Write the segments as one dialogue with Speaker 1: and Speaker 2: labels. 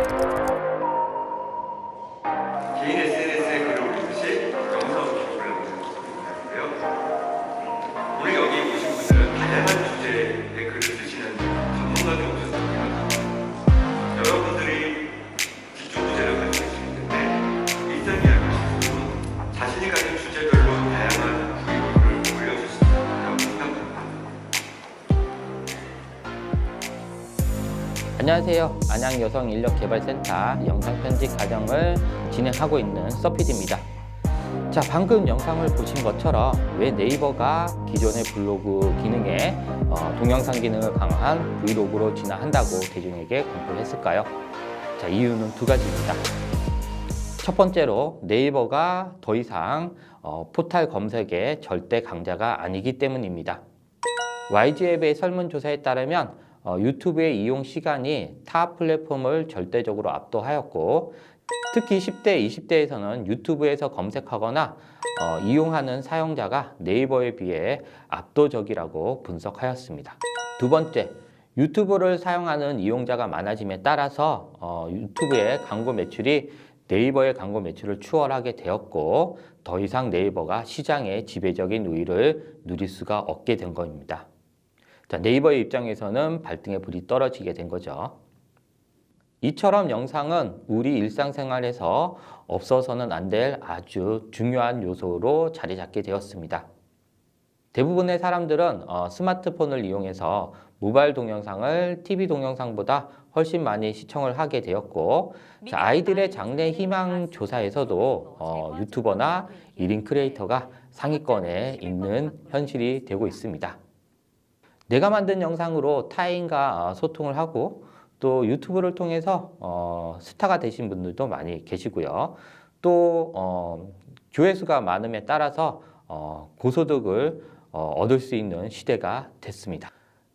Speaker 1: 개인
Speaker 2: 안녕하세요. 안양 여성 인력 개발센터 영상 편집 과정을 진행하고 있는 서피디입니다. 자, 방금 영상을 보신 것처럼 왜 네이버가 기존의 블로그 기능에 어, 동영상 기능을 강화한 브이로그로 진화한다고 대중에게 공표를 했을까요? 자, 이유는 두 가지입니다. 첫 번째로 네이버가 더 이상 어, 포탈 검색의 절대 강자가 아니기 때문입니다. YG앱의 설문조사에 따르면 어, 유튜브의 이용 시간이 타 플랫폼을 절대적으로 압도하였고 특히 10대, 20대에서는 유튜브에서 검색하거나 어, 이용하는 사용자가 네이버에 비해 압도적이라고 분석하였습니다. 두 번째, 유튜브를 사용하는 이용자가 많아짐에 따라서 어, 유튜브의 광고 매출이 네이버의 광고 매출을 추월하게 되었고 더 이상 네이버가 시장의 지배적인 우위를 누릴 수가 없게 된 겁니다. 자, 네이버의 입장에서는 발등에 불이 떨어지게 된 거죠. 이처럼 영상은 우리 일상생활에서 없어서는 안 될 아주 중요한 요소로 자리 잡게 되었습니다. 대부분의 사람들은 어, 스마트폰을 이용해서 모바일 동영상을 TV 동영상보다 훨씬 많이 시청을 하게 되었고 자, 아이들의 장래 희망 조사에서도 어, 유튜버나 1인 크리에이터가 상위권에 있는 현실이 되고 있습니다. 내가 만든 영상으로 타인과 어, 소통을 하고 또 유튜브를 통해서 어, 스타가 되신 분들도 많이 계시고요. 또 어, 조회수가 많음에 따라서 어, 고소득을 어, 얻을 수 있는 시대가 됐습니다.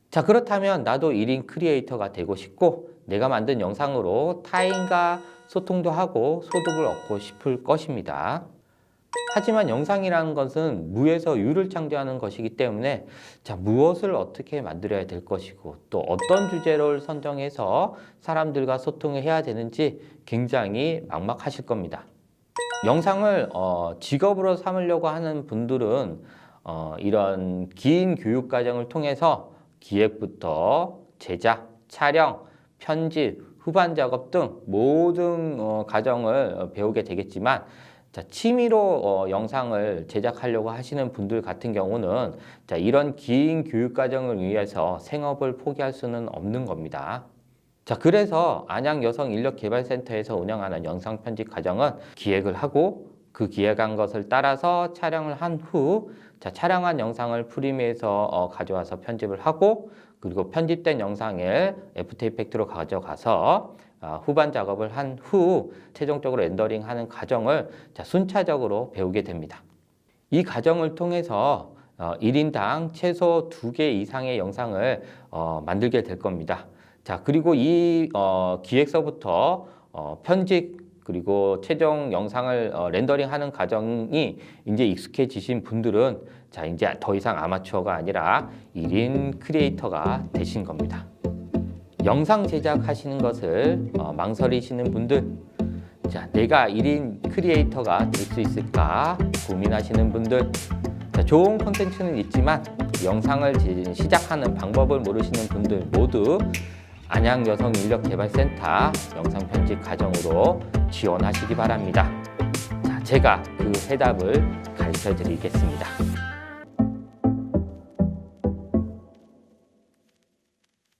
Speaker 2: 자 그렇다면 나도 1인 크리에이터가 되고 싶고 내가 만든 영상으로 타인과 소통도 하고 소득을 얻고 싶을 것입니다. 하지만 영상이라는 것은 무에서 유를 창조하는 것이기 때문에 자 무엇을 어떻게 만들어야 될 것이고 또 어떤 주제를 선정해서 사람들과 소통을 해야 되는지 굉장히 막막하실 겁니다. 영상을 어, 직업으로 삼으려고 하는 분들은 어, 이런 긴 교육 과정을 통해서 기획부터 제작, 촬영, 편집, 후반 작업 등 모든 어, 과정을 배우게 되겠지만 자, 취미로 어, 영상을 제작하려고 하시는 분들 같은 경우는 자, 이런 긴 교육 과정을 위해서 생업을 포기할 수는 없는 겁니다. 자, 그래서 안양 여성 인력 개발센터에서 운영하는 영상 편집 과정은 기획을 하고 그 기획한 것을 따라서 촬영을 한 후 자, 촬영한 영상을 프리미에서 어, 가져와서 편집을 하고 그리고 편집된 영상을 애프터 이펙트로 가져가서 아, 후반 작업을 한 후 최종적으로 렌더링하는 과정을 자, 순차적으로 배우게 됩니다. 이 과정을 통해서 어, 1인당 최소 2개 이상의 영상을 어, 만들게 될 겁니다. 자, 그리고 이 어, 기획서부터 어, 편집 그리고 최종 영상을 어, 렌더링하는 과정이 이제 익숙해지신 분들은 자, 이제 더 이상 아마추어가 아니라 1인 크리에이터가 되신 겁니다. 영상 제작하시는 것을 어, 망설이시는 분들, 자, 내가 1인 크리에이터가 될 수 있을까 고민하시는 분들, 자, 좋은 콘텐츠는 있지만 영상을 제- 시작하는 방법을 모르시는 분들 모두 안양 여성 인력 개발센터 영상 편집 과정으로 지원하시기 바랍니다. 자, 제가 그 해답을 가르쳐 드리겠습니다.